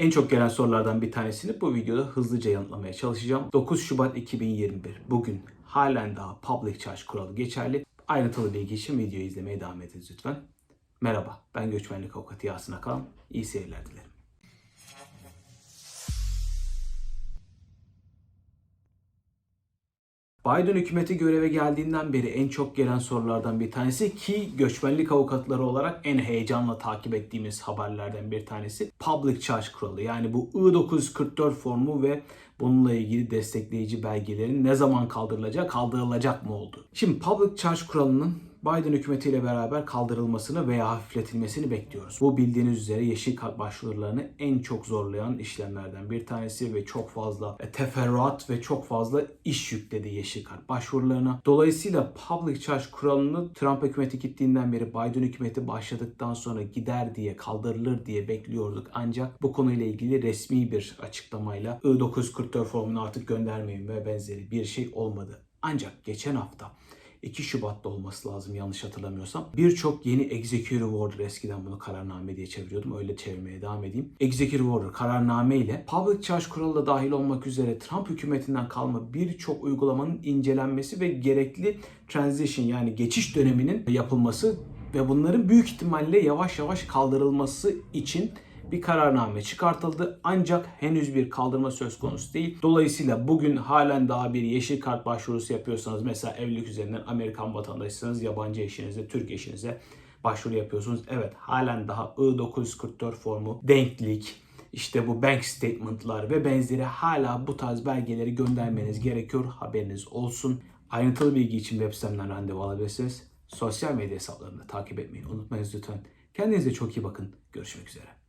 En çok gelen sorulardan bir tanesini bu videoda hızlıca yanıtlamaya çalışacağım. 9 Şubat 2021 bugün halen daha public charge kuralı geçerli. Ayrıntılı bilgi için videoyu izlemeye devam ediniz lütfen. Merhaba ben göçmenlik avukatı Yasin Akan. İyi seyirler dilerim. Biden hükümeti göreve geldiğinden beri en çok gelen sorulardan bir tanesi ki göçmenlik avukatları olarak en heyecanla takip ettiğimiz haberlerden bir tanesi Public Charge Kuralı. Yani bu I-944 formu ve bununla ilgili destekleyici belgelerin ne zaman kaldırılacak, kaldırılacak mı oldu? Şimdi Public Charge Kuralı'nın Biden hükümetiyle beraber kaldırılmasını veya hafifletilmesini bekliyoruz. Bu bildiğiniz üzere yeşil kart başvurularını en çok zorlayan işlemlerden bir tanesi ve çok fazla e, teferruat ve çok fazla iş yükledi yeşil kart başvurularına. Dolayısıyla Public Charge kuralını Trump hükümeti gittiğinden beri Biden hükümeti başladıktan sonra gider diye kaldırılır diye bekliyorduk. Ancak bu konuyla ilgili resmi bir açıklamayla I-944 formunu artık göndermeyin ve benzeri bir şey olmadı. Ancak geçen hafta 2 Şubat'ta olması lazım yanlış hatırlamıyorsam. Birçok yeni Executive Order eskiden bunu kararname diye çeviriyordum. Öyle çevirmeye devam edeyim. Executive Order kararname ile Public Charge kuralı da dahil olmak üzere Trump hükümetinden kalma birçok uygulamanın incelenmesi ve gerekli transition yani geçiş döneminin yapılması ve bunların büyük ihtimalle yavaş yavaş kaldırılması için bir kararname çıkartıldı ancak henüz bir kaldırma söz konusu değil. Dolayısıyla bugün halen daha bir yeşil kart başvurusu yapıyorsanız mesela evlilik üzerinden Amerikan vatandaşısınız yabancı eşinize, Türk eşinize başvuru yapıyorsunuz. Evet halen daha I-944 formu, denklik, işte bu bank statement'lar ve benzeri hala bu tarz belgeleri göndermeniz gerekiyor. Haberiniz olsun. Ayrıntılı bilgi için web sitemden randevu alabilirsiniz. Sosyal medya hesaplarını takip etmeyi unutmayınız lütfen. Kendinize çok iyi bakın. Görüşmek üzere.